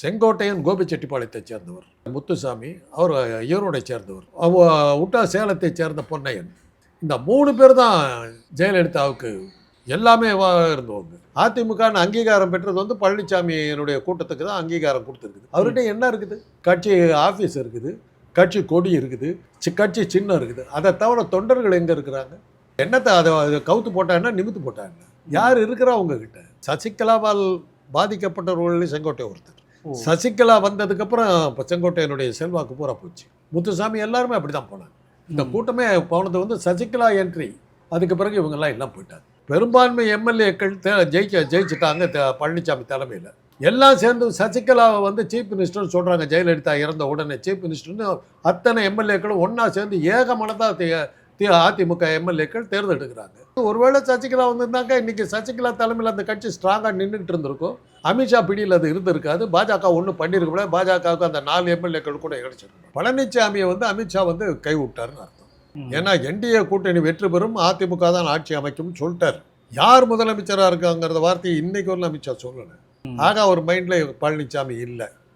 செங்கோட்டையன் கோபிச்செட்டிப்பாளையத்தை சேர்ந்தவர். முத்துசாமி அவர் ஈரோடை சேர்ந்தவர். அவ விட்டா சேலத்தை சேர்ந்த பொன்னையன். இந்த மூணு பேர் தான் ஜெயலலிதாவுக்கு எல்லாமே இருந்தவங்க. அதிமுகன்னு அங்கீகாரம் பெற்றது வந்து பழனிசாமியினுடைய கூட்டத்துக்கு தான் அங்கீகாரம் கொடுத்துருக்குது. அவர்கிட்ட என்ன இருக்குது? கட்சி ஆஃபீஸ் இருக்குது கட்சி கொடி இருக்குது கட்சி சின்னம் இருக்குது. அதை தவிர தொண்டர்கள் எங்கே இருக்கிறாங்க? என்னத்தை அதை அதை கவுத்து போட்டாங்கன்னா நிமித்து போட்டாங்க. யார் இருக்கிறா அவங்க கிட்ட சசிகலாவால் பாதிக்கப்பட்டவர்கள் செங்கோட்டை ஒருத்தர். சசிகலா வந்ததுக்கப்புறம் இப்போ செங்கோட்டையனுடைய செல்வாக்கு பூரா போச்சு. முத்துசாமி எல்லாருமே அப்படி தான் போனாங்க. இந்த கூட்டமே போனது வந்து சசிகலா என்ட்ரி அதுக்கு பிறகு இவங்கெல்லாம் எல்லாம் போயிட்டாங்க. பெரும்பான்மை எம்எல்ஏக்கள் ஜெயிக்க ஜெயிச்சிட்டாங்க பழனிசாமி தலைமையில். எல்லாம் சேர்ந்து சசிகலாவை வந்து சீஃப் மினிஸ்டர்னு சொல்கிறாங்க ஜெயலலிதா இறந்த உடனே சீஃப் மினிஸ்டர்னு அத்தனை எம்எல்ஏக்களும் ஒன்றா சேர்ந்து அதிமுக எம்எல்ஏக்கள் தேர்ந்தெடுக்கிறாங்க. ஒருவேளை சசிகலா வந்திருந்தாங்க இன்னைக்கு சசிகலா தலைமையில் அந்த கட்சி ஸ்ட்ராங்காக நின்றுட்டு இருந்திருக்கும். அமித்ஷா பிடியில் அது இருந்திருக்காது. பாஜக ஒன்றும் பண்ணியிருக்க முடியாது. பாஜகவுக்கு அந்த நாலு எம்எல்ஏக்கள் கூட கிடைச்சிருக்கும் பழனிசாமியை வந்து அமித்ஷா வந்து கை விட்டாருன்னு அர்த்தம். ஏன்னா என்டிஏ கூட்டணி வெற்றி பெறும் அதிமுக தான் ஆட்சி அமைக்கும்னு சொல்லிட்டார். யார் முதலமைச்சராக இருக்காங்கிறத வார்த்தையை இன்னைக்கு வரல அமித்ஷா சொல்லலை. ஆக அவர் மைண்டில் பழனிசாமி இல்லை.